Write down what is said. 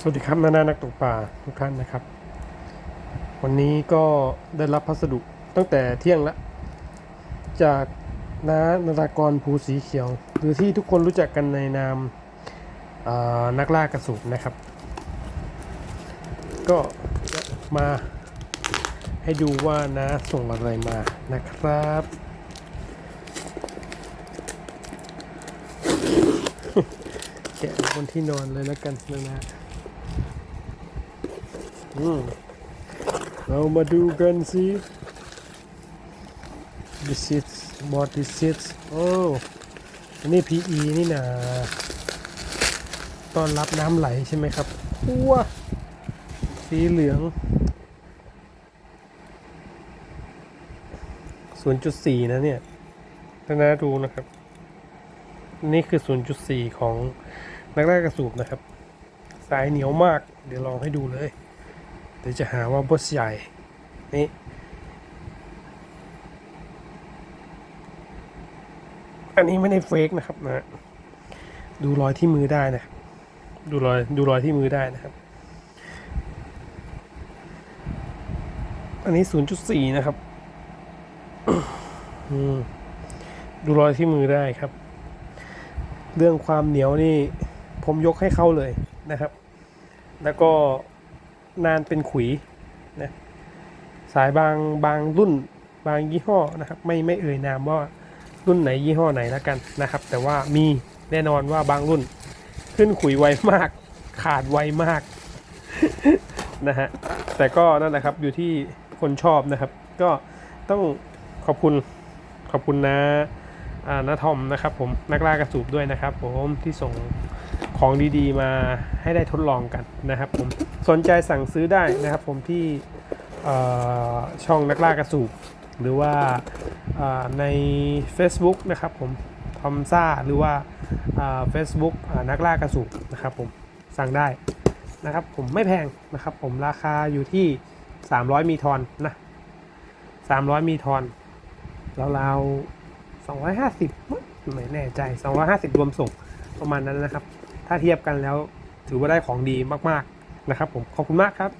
สวัสดีครับนานานักตกปลาทุกท่านนะครับ วันนี้ก็ได้รับพัสดุตั้งแต่เที่ยงละ จากน้านรากรภูสีเขียว หรือที่ทุกคนรู้จักกันในนามนักล่ากระสุนนะครับ ก็จะมาให้ดูว่าน้าส่งอะไรมานะครับ แกะบนที่นอนเลยแล้วกันนะนะ เรามาดูกันสิ this is what this is โอ้อันนี้ PE นี่นะตอนรับน้ำไหลใช่ไหมครับว้าสีเหลือง 0.4 นะเนี่ยถ้านาดูนะครับ นี่คือ 0.4 ของนักแรกกระสูบนะครับ สายเหนียวมาก เดี๋ยวลองให้ดูเลย เดี๋ยวจะหาว่าบอสใหญ่นี่อันนี้ไม่ได้เฟกนะครับนะดูรอยที่มือได้นะดูรอยดูรอยที่มือได้นะครับ อันนี้0.4นย์จุดสี่นะครับดูรอยที่มือได้ครับ เรื่องความเหนียวนี่ ผมยกให้เขาเลยนะครับ แล้วก็ นานเป็นขุยนะสายบางบางรุ่นบางยี่ห้อนะครับ ไม่ไม่เอ่ยนามว่ารุ่นไหนยี่ห้อไหนแล้วกันนะครับ แต่ว่ามีแน่นอนว่าบางรุ่นขึ้นขุยไวมาก ขาดไวมากนะฮะแต่ก็นั่นแหละครับอยู่ที่คนชอบนะครับ ก็ต้องขอบคุณขอบคุณนะอ่านาทอมนะครับผมนักล่ากระสูบด้วยนะครับผมที่ส่ง ของดีๆ มาให้ได้ทดลองกันนะครับผมสนใจสั่งซื้อได้นะครับผมที่ช่องนักล่ากระสูบหรือว่าใน Facebook นะครับผมทอมซ่าหรือว่าเฟซบุ๊กนักล่ากระสูบนะครับผมสั่งได้นะครับผมไม่แพงนะครับผมราคาอยู่ที่ 300 มีทอนนะ 300 มีทอนราวๆ250ไม่แน่ใจ 250 รวมส่งประมาณนั้นนะครับ ถ้าเทียบกันแล้วถือว่าได้ของดีมากๆนะครับผมขอบคุณมากครับ